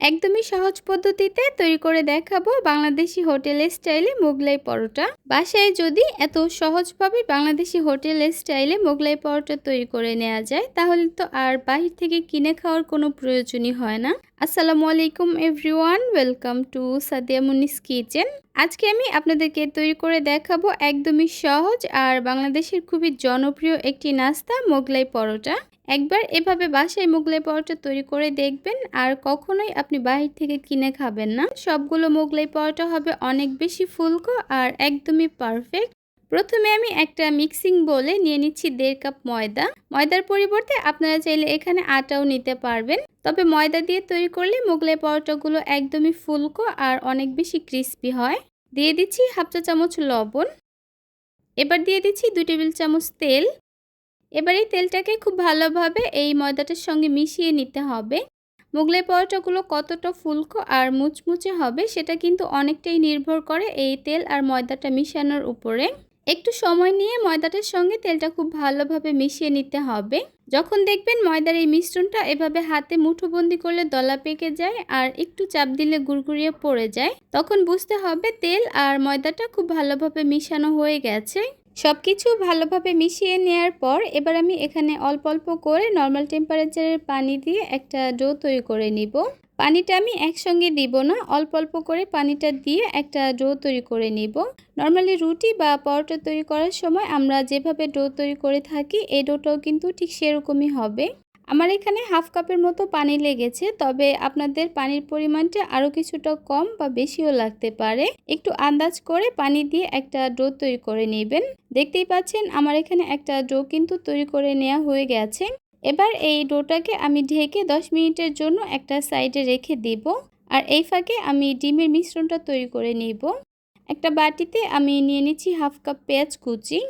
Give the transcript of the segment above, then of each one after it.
একদমই সহজ পদ্ধতিতে তৈরি করে দেখাবো বাংলাদেশি হোটেল স্টাইলে মোগলাই পরোটা। বাসায় যদি এত সহজভাবে বাংলাদেশি হোটেল স্টাইলে মোগলাই পরোটা তৈরি করে নেওয়া যায়, তাহলে তো আর বাহির থেকে কিনে খাওয়ার কোনো প্রয়োজনই হয় না। আসসালামু আলাইকুম everyone, welcome to Sadia Munis kitchen. আজকে আমি আপনাদেরকে তৈরি করে দেখাবো একদমই সহজ আর বাংলাদেশের খুবই জনপ্রিয় একটি নাস্তা, মোগলাই পরোটা। একবার এভাবে বাসায় মোগলাই পরোটা তৈরি করে দেখবেন আর কখনোই আপনি বাহির থেকে কিনে খাবেন না। সবগুলো মোগলাই পরোটা হবে অনেক বেশি ফুলকো আর একদমই পারফেক্ট। প্রথমে আমি একটা মিক্সিং বলে নিয়ে নিচ্ছি দেড় কাপ ময়দা। ময়দার পরিবর্তে আপনারা চাইলে এখানে আটাও নিতে পারবেন। তবে ময়দা দিয়ে তৈরি করলে মোগলাই পরোটাগুলো একদমই ফুলকো আর অনেক বেশি ক্রিস্পি হয়। দিয়ে দিচ্ছি হাফ চা চামচ লবণ। এবার দিয়ে দিচ্ছি দুই টেবিল চামচ তেল। এবার এই তেলটাকে খুব ভালোভাবে এই ময়দাটার সঙ্গে মিশিয়ে নিতে হবে। মোগলাই পরোটাগুলো কতটা ফুলকো আর মুচমুচে হবে সেটা কিন্তু অনেকটাই নির্ভর করে এই তেল আর ময়দাটা মিশানোর উপরে। একটু সময় নিয়ে ময়দাটার সঙ্গে তেলটা খুব ভালোভাবে মিশিয়ে নিতে হবে। যখন দেখবেন ময়দার এই মিশ্রণটা এভাবে হাতে মুঠোবন্দি করলে দলা পেকে যায় আর একটু চাপ দিলে গুড়গুড়িয়ে পড়ে যায়, তখন বুঝতে হবে তেল আর ময়দাটা খুব ভালোভাবে মিশানো হয়ে গেছে। সব কিছু ভালোভাবে মিশিয়ে নেওয়ার পর এবার আমি এখানে অল্প অল্প করে নর্মাল টেম্পারেচারের পানি দিয়ে একটা ডো তৈরি করে নিব। পানিটা আমি একসঙ্গে দিব না, অল্প অল্প করে পানিটা দিয়ে একটা ডো তৈরি করে নিব। নর্মালি রুটি বা পরোটা তৈরি করার সময় আমরা যেভাবে ডো তৈরি করে থাকি, এই ডোটাও কিন্তু ঠিক সেরকমই হবে। আমার এখানে হাফ কাপের মতো পানি লেগেছে, তবে আপনাদের পানির পরিমাণটা আরও কিছুটা কম বা বেশিও লাগতে পারে। একটু আন্দাজ করে পানি দিয়ে একটা ডো তৈরি করে নেবেন। দেখতেই পাচ্ছেন, আমার এখানে একটা ডো কিন্তু তৈরি করে নেওয়া হয়ে গেছে। এবার এই ডোটাকে আমি ঢেকে 10 মিনিটের জন্য একটা সাইডে রেখে দিব। আর এই ফাঁকে আমি ডিমের মিশ্রণটা তৈরি করে নিব। একটা বাটিতে আমি নিয়ে নিচ্ছি হাফ কাপ পেঁয়াজ কুচি।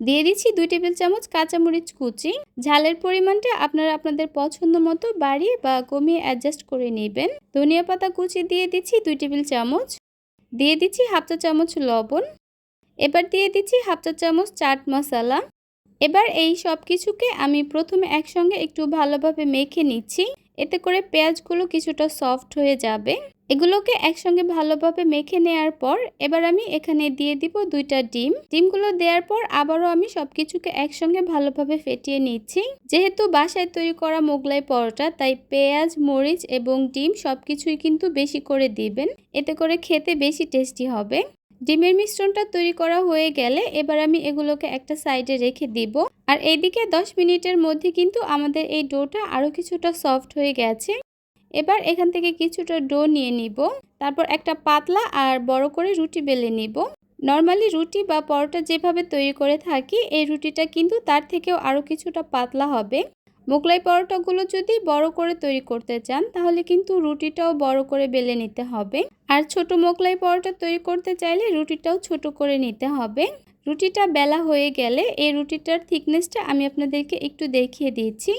দিয়ে দিচ্ছি দুই টেবিল চামচ কাঁচামরিচ কুচি। ঝালের পরিমাণটা আপনারা আপনাদের পছন্দ মতো বাড়িয়ে বা কমিয়ে অ্যাডজাস্ট করে নেবেন। ধনিয়া পাতা কুচি দিয়ে দিচ্ছি দুই টেবিল চামচ। দিয়ে দিচ্ছি হাফ চা চামচ লবণ। এবার দিয়ে দিচ্ছি হাফ চা চামচ চাট মশলা। এবার এই সব কিছুকে আমি প্রথমে একসঙ্গে একটু ভালোভাবে মেখে নিচ্ছি। এতে করে পেঁয়াজগুলো কিছুটা সফট হয়ে যাবে। এগুলোকে একসঙ্গে ভালোভাবে মেখে নেওয়ার পর এবার আমি এখানে দিয়ে দিব দুইটা ডিম। ডিমগুলো দেওয়ার পর আবারও আমি সব কিছুকে একসঙ্গে ভালোভাবে ফেটিয়ে নিচ্ছি। যেহেতু বাসায় তৈরি করা মোগলাই পরোটা, তাই পেঁয়াজ, মরিচ এবং ডিম সব কিছুই কিন্তু বেশি করে দিবেন। এতে করে খেতে বেশি টেস্টি হবে। ডিমের মিশ্রণটা তৈরি করা হয়ে গেলে এবার আমি এগুলোকে একটা সাইডে রেখে দিব। আর এইদিকে 10 মিনিটের মধ্যে কিন্তু আমাদের এই ডোটা আরও কিছুটা সফট হয়ে গেছে। এবার এখান থেকে কিছুটা ডো নিয়ে নিব। তারপর একটা পাতলা আর বড় করে রুটি বেলে নিব। নর্মালি রুটি বা পরোটা যেভাবে তৈরি করে থাকি, এই রুটিটা কিন্তু তার থেকেও আরও কিছুটা পাতলা হবে। মোগলাই পরোটাগুলো যদি বড় করে তৈরি করতে চান, তাহলে কিন্তু রুটিটাও বড় করে বেলে নিতে হবে। আর ছোট মোগলাই পরোটা তৈরি করতে চাইলে রুটিটাও ছোট করে নিতে হবে। রুটিটা বেলা হয়ে গেলে এই রুটিটার থিকনেসটা আমি আপনাদেরকে একটু দেখিয়ে দিয়েছি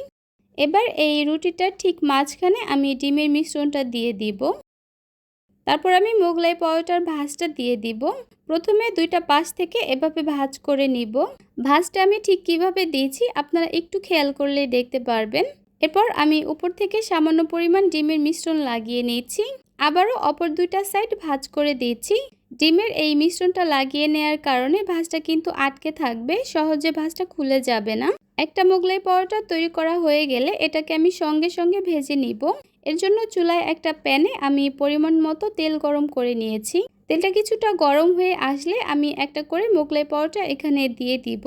এবার এই রুটিটার ঠিক মাঝখানে আমি ডিমের মিশ্রণটা দিয়ে দিব। তারপর আমি মোগলাই পরোটার ভাজটা দিয়ে দিব। প্রথমে দুইটা পাশ থেকে এভাবে ভাজ করে নিব। ভাজটা আমি ঠিক কীভাবে দিয়েছি আপনারা একটু খেয়াল করলে দেখতে পারবেন। এরপর আমি উপর থেকে সামান্য পরিমাণ ডিমের মিশ্রণ লাগিয়ে নিয়েছি। আবারও অপর দুইটা সাইড ভাজ করে দিয়েছি। ডিমের এই মিশ্রণটা লাগিয়ে নেয়ার কারণে ভাজটা কিন্তু আটকে থাকবে, সহজে ভাজটা খুলে যাবে না। একটা মোগলাই পরোটা তৈরি করা হয়ে গেলে এটাকে আমি সঙ্গে সঙ্গে ভেজে নিব। এর জন্য চুলায় একটা প্যানে আমি পরিমাণ মতো তেল গরম করে নিয়েছি। তেলটা কিছুটা গরম হয়ে আসলে আমি একটা করে মোগলাই পরোটা এখানে দিয়ে দিব।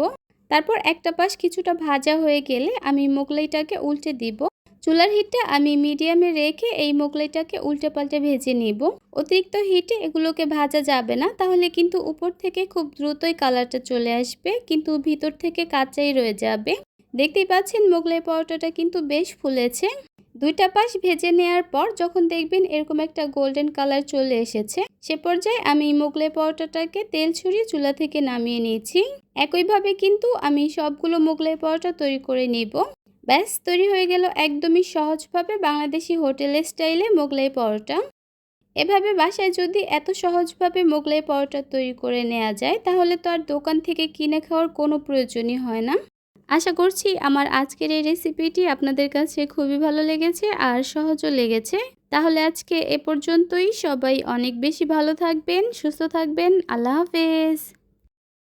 তারপর একটা পাশ কিছুটা ভাজা হয়ে গেলে আমি মোগলাইটাকে উল্টে দিব। চুলার হিটটা আমি মিডিয়ামে রেখে এই মোগলাইটাকে উল্টে পাল্টে ভেজে নিব। অতিরিক্ত হিটে এগুলোকে ভাজা যাবে না, তাহলে কিন্তু উপর থেকে খুব দ্রুতই কালারটা চলে আসবে, কিন্তু ভিতর থেকে কাঁচাই রয়ে যাবে। দেখতেই পাচ্ছেন মোগলাই পরোটাটা কিন্তু বেশ ফুলেছে। দুইটা পাশ ভেজে নেওয়ার পর যখন দেখবেন এরকম একটা গোল্ডেন কালার চলে এসেছে, সে পর্যায়ে আমি মোগলাই পরোটাটাকে তেল ছড়িয়ে চুলা থেকে নামিয়ে নিয়েছি। একইভাবে কিন্তু আমি সবগুলো মোগলাই পরোটা তৈরি করে নিব। ব্যাস, তৈরি হয়ে গেল একদমই সহজভাবে বাংলাদেশি হোটেলের স্টাইলে মোগলাই পরোটা। এভাবে বাসায় যদি এত সহজভাবে মোগলাই পরোটা তৈরি করে নেওয়া যায়, তাহলে তো আর দোকান থেকে কিনে খাওয়ার কোনো প্রয়োজনই হয় না। আশা করছি আমার আজকের এই রেসিপিটি আপনাদের কাছে খুবই ভালো লেগেছে আর সহজও লেগেছে। তাহলে আজকে এ পর্যন্তই। সবাই অনেক বেশি ভালো থাকবেন, সুস্থ থাকবেন। আল্লাহ হাফেজ।